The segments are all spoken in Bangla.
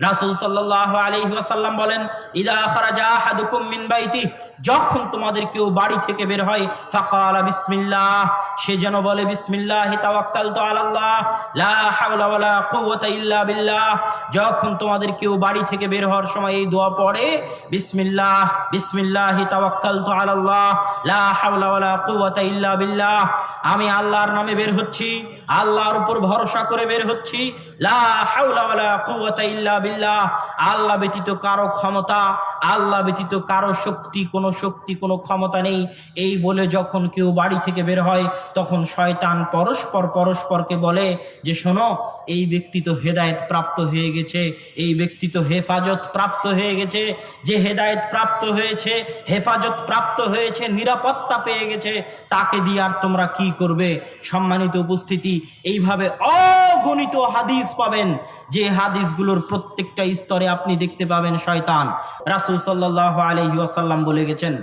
রাসূল সাল্লাল্লাহু আলাইহি ওয়াসাল্লাম বলেন, ইদা খারাজা আহাদুকুম মিন বাইতি যখন তোমাদের কেউ বাড়ি থেকে বের হয়, ফাকালা বিসমিল্লাহ, সে যেন বলে, বিসমিল্লাহ তাওয়াক্কালতু আলাল্লাহ, লা হাওলা ওয়ালা কুওয়াতা ইল্লা বিল্লাহ যখন তোমাদের কেউ বাড়ি থেকে বের হওয়ার সময় এই দোয়া পড়ে, বিসমিল্লাহ বিসমিল্লাহ তাওয়াক্কালতু আলাল্লাহ, লা হাওলা ওয়ালা কুওয়াতা ইল্লা বিল্লাহ আমি আল্লাহর নামে বের হচ্ছি, আল্লাহর উপর ভরসা করে বের হচ্ছি, লা হাওলা ওয়ালা কুওয়াতা ইল্লা বিল্লাহ, আল্লাহ ব্যতীত কারও ক্ষমতা, আল্লাহ ব্যতীত কারও শক্তি, কোনো শক্তি, কোনো ক্ষমতা নেই। এই বলে যখন কেউ বাড়ি থেকে বের হয়, তখন শয়তান পরস্পর পরস্পরকে বলে যে, শোনো, এই ব্যক্তি তো হেদায়েত প্রাপ্ত হয়ে গেছে, এই ব্যক্তি তো হেফাজত প্রাপ্ত হয়ে গেছে। যে হেদায়েত প্রাপ্ত হয়েছে, হেফাজত প্রাপ্ত হয়েছে, নিরাপত্তা পেয়ে গেছে, তাকে দিয়ে আর তোমরা কি করবে? সম্মানিত উপস্থিতি, এইভাবে অগণিত হাদিস পাবেন। যে হাদিসগুলোর প্রত্যেকটা স্তরে আপনি দেখতে পাবেন শয়তান। রাসূল সাল্লাল্লাহু আলাইহি ওয়াসাল্লাম বলে গেছেন,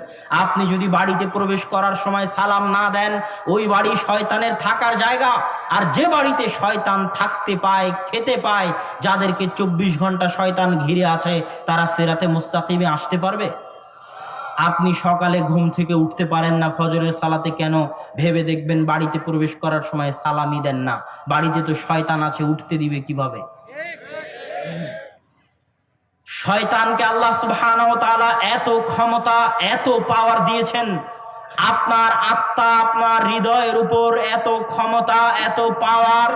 আপনি যদি বাড়িতে প্রবেশ করার সময় সালাম না দেন, ওই বাড়ি শয়তানের থাকার জায়গা। আর যে বাড়িতে শয়তান থাকতে পায়, খেতে পায়, যাদেরকে চব্বিশ ঘণ্টা শয়তান ঘিরে আছে, তারা সেরাতে মুস্তাকিমে আসতে পারবে? আপনি সকালে ঘুম থেকে উঠতে পারেন না, ফজরের সালাতে কেন? ভেবে দেখবেন বাড়িতে প্রবেশ করার সময় সালামি দেন না। বাড়িতে তো শয়তান আছে, উঠতে দিবে কীভাবে? শয়তানকে আল্লাহ তাআলা এত ক্ষমতা, এত পাওয়ার দিয়েছেন। আপনার আত্মা, আপনার হৃদয়ের উপর এত ক্ষমতা, এত পাওয়ার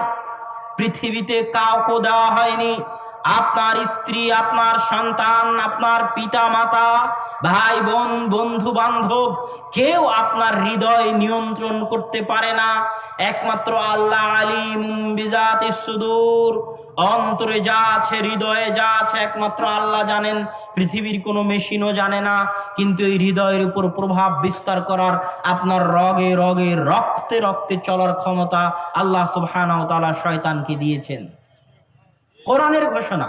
পৃথিবীতে কাউকে দেওয়া হয়নি। আপনার স্ত্রী, আপনার সন্তান, আপনার পিতা মাতা ভাই, বোন, বন্ধু বান্ধব, কেউ আপনার হৃদয় নিয়ন্ত্রণ করতে পারে না। একমাত্র আল্লাহ বিজাতি সুদূর। অন্তরে যা আছে, হৃদয়ে যা আছে, একমাত্র আল্লাহ জানেন। পৃথিবীর কোনো মেশিনও জানে না। কিন্তু এই হৃদয়ের উপর প্রভাব বিস্তার করার আপনার রগে রগে রক্তে রক্তে চলার ক্ষমতা আল্লাহ সুবহানাহু ওয়া তাআলা শয়তানকে দিয়েছেন। কোরআনের ঘোষণা।